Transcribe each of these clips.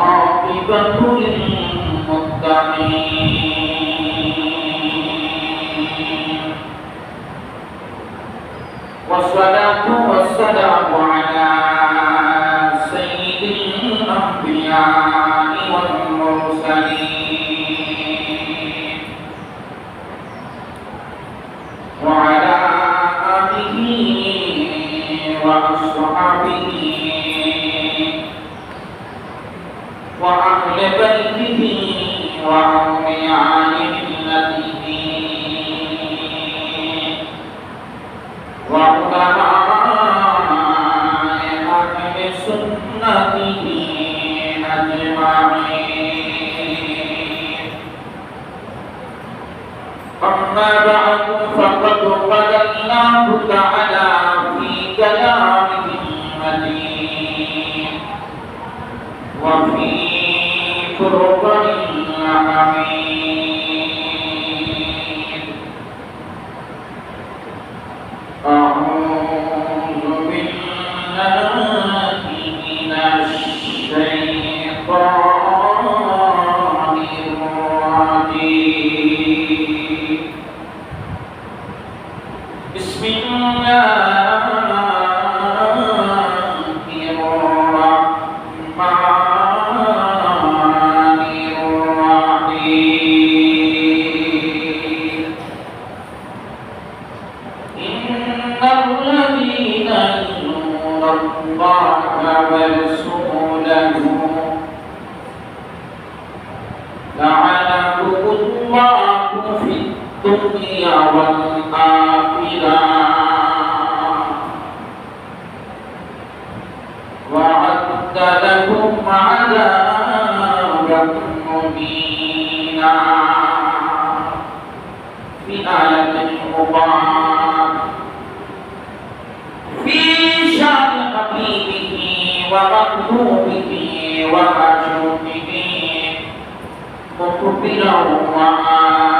والعاقبة للمتقين والصلاة والسلام على سيد الأنبياء والمرسلين وعلى آله وأصحابه وأهل بيته وأولياء ملته وعلماء أهل سنته أجمعين أما بعد فقد قال الله تعالى في كلامه المجيد وفي فرقان الحميد الدنيا والآخرة وعد لهم عذابا مهينا في آية أخرى في شان حبيبه ومطلوبه ومشوقه مخبرا وآمرا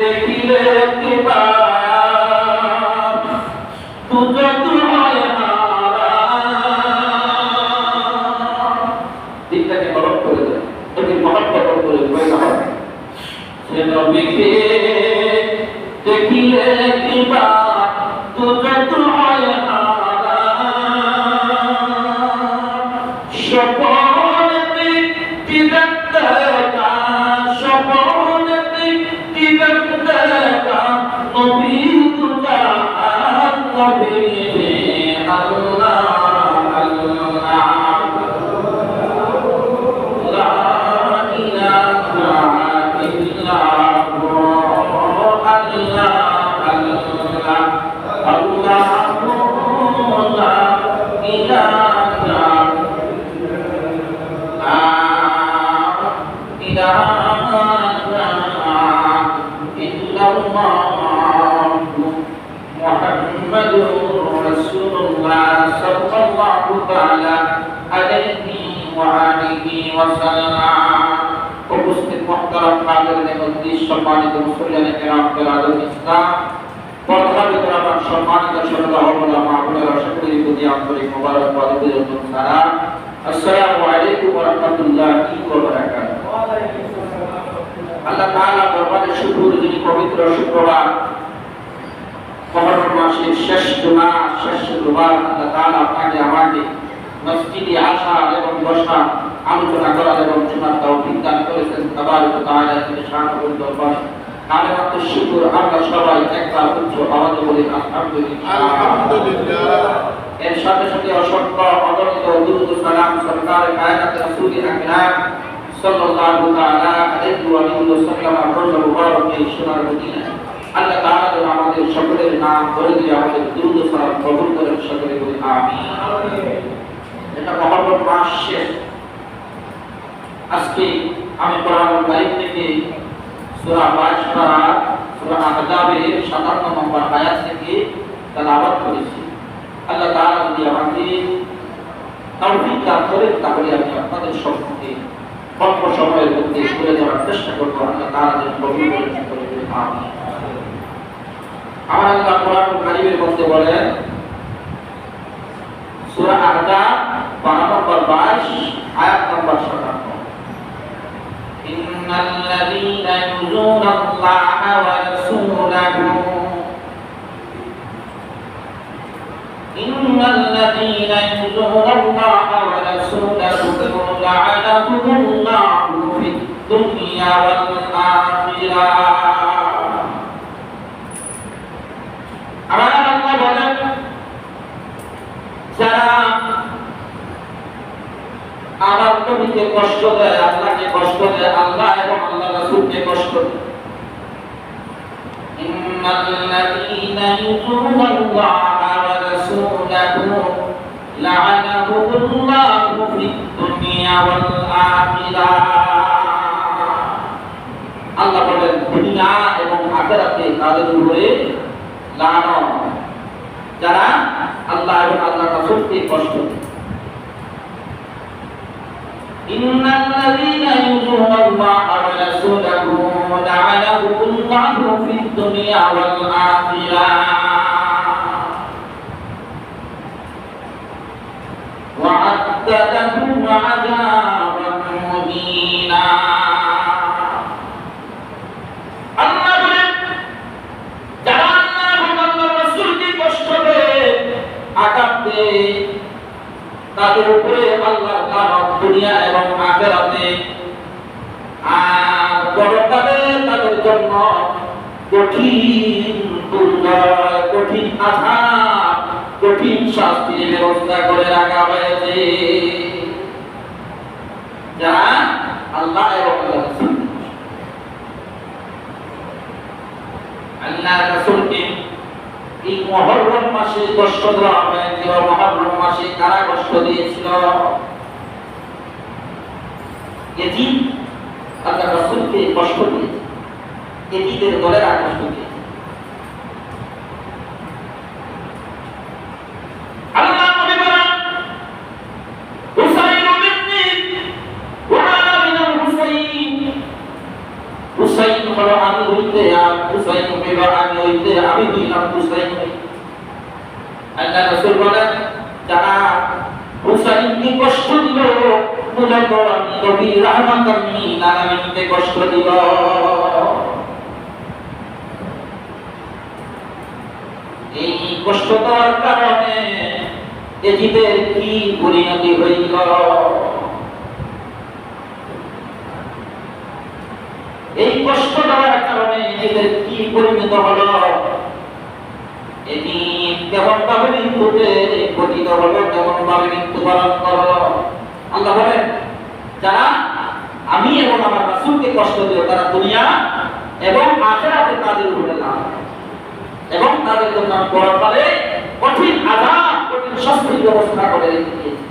দেখিলে কিবা সপনে عليه وآله وسلم উপস্থিত মহতারাম কাদের মধ্যে সম্মানিত মুসলিম কেরাম কেরাদুল ইসলাম পর্দাবিত আমার সম্মানিত সরদা হবলা মাহবুবের সকলের প্রতি আন্তরিক মোবারকবাদ অভিনন্দন সালাম আসসালামু আলাইকুম ওয়া রাহমাতুল্লাহি ওয়া বারাকাতুহু আল্লাহ তাআলা দরবারে শুকর যিনি পবিত্র শুক্রবার মহরম মাসের শেষ জুমা শেষ জুমার আল্লাহ তাআলা আপনাকে আমাকে মসজিদে আসা এবং বসা আলোচনা করা এবং শোনার তৌফিক দান করেছেন তাবারক তাআলা তিনি শানউল দরবার। কালে মাত্র শুকর আমরা সবাই একবার উচ্চ আওয়াজে বলি আলহামদুলিল্লাহ। এর সাথে সাথে অসংখ্য অগণিত দুরুদ সালাম সরকার কায়নাত রাসূল আকরাম সাল্লাল্লাহু তাআলা আলাইহি ওয়া সাল্লাম রোজা মুবারকে সোনার মদিনা আল্লাহ তাআলা যেন আমাদের সকলের নাম ধরে দিয়ে আমাদের দুরুদ সালাম কবুল করেন সকলে বলি আমিন। এটা মহরম মাস শেষ। আজকে আমি কোরআন কারীম থেকে সূরা বাশরা সূরা আহজাবের 57 নম্বর আয়াত থেকে তেলাওয়াত করেছি। আল্লাহ তাআলা যদি আমাকে তৌফিক দান করেন, তাহলে আমি আপনাদের সম্মুখে অল্প সময়ের মধ্যে তুলে ধরার চেষ্টা করব। আল্লাহ তাআলা যেন কবুল সকলে বলি আমার আল্লাহ কোরআন কারীমের মধ্যে বলেন, সূরা আহজাব 12 নম্বর 22 আয়াত নম্বর 57 إن الذين يؤذون الله ورسوله إن الذين يؤذون الله ورسوله لعنهم الله في الدنيا والآخرة আমার নবীকে কষ্ট দেয় আল্লাহকে কষ্ট দেয় আল্লাহ এবং আল্লাহ রাসূলকে কষ্ট দেয় إن الذين يؤذون الله ورسوله لعنهم الله في الدنيا والآخرة আল্লাহ বলেন দুনিয়া এবং আখিরাতে তাদের উপরে লানত যারা আল্লাহ এবং আল্লাহ রাসূলকে কষ্ট দেয় إن الذين يؤذون الله ورسوله لعنهم الله في الدنيا والآخرة وأعد لهم عذابا مهينا আল্লাহ বলেন তাদের উপরে আল্লাহর লানত দুনিয়া এবং আর তাদের জন্য কঠিন কঠিন কঠিন শাস্তির ব্যবস্থা করে রাখা হয়েছে। যারা আল্লাহ এবং আল্লাহ আল্লাহ এই মহরম মাসে কষ্ট দেওয়া হয়েছিল মহরম মাসে কারা কষ্ট দিয়েছিল? এজিদ আল্লাহ রাসূলকে কষ্ট দিয়েছে। এজিদের দলেরা কষ্ট দিয়েছে আল্লাহ নবী বলেন হুসাইন মিন্নি ওয়া আনা মিনাল হুসাইন হুসাইন হলো আমি হইতে আর হুসাইন হইল আমি হইতে আমি হইলাম হুসাইন আল্লাহ রাসূল বলেন যারা হুসাইনকে কষ্ট দিল এই কষ্ট দেওয়ার কারণে এজিদের কি পরিণতি হইল? এই কষ্ট দেওয়ার কারণে এজিদের কি পরিণত হলো? এটি কেমন ভাবে মৃত্যুবরণ করল? আল্লাহ বলেন যারা আমি এবং আমার রাসূলকে কষ্ট দিও তারা দুনিয়া এবং আখেরাতে তাদের উপরে লাভ এবং তাদের জন্য পরকালে কঠিন আঘাত কঠিন শাস্তির ব্যবস্থা করে রেখে দিয়েছে।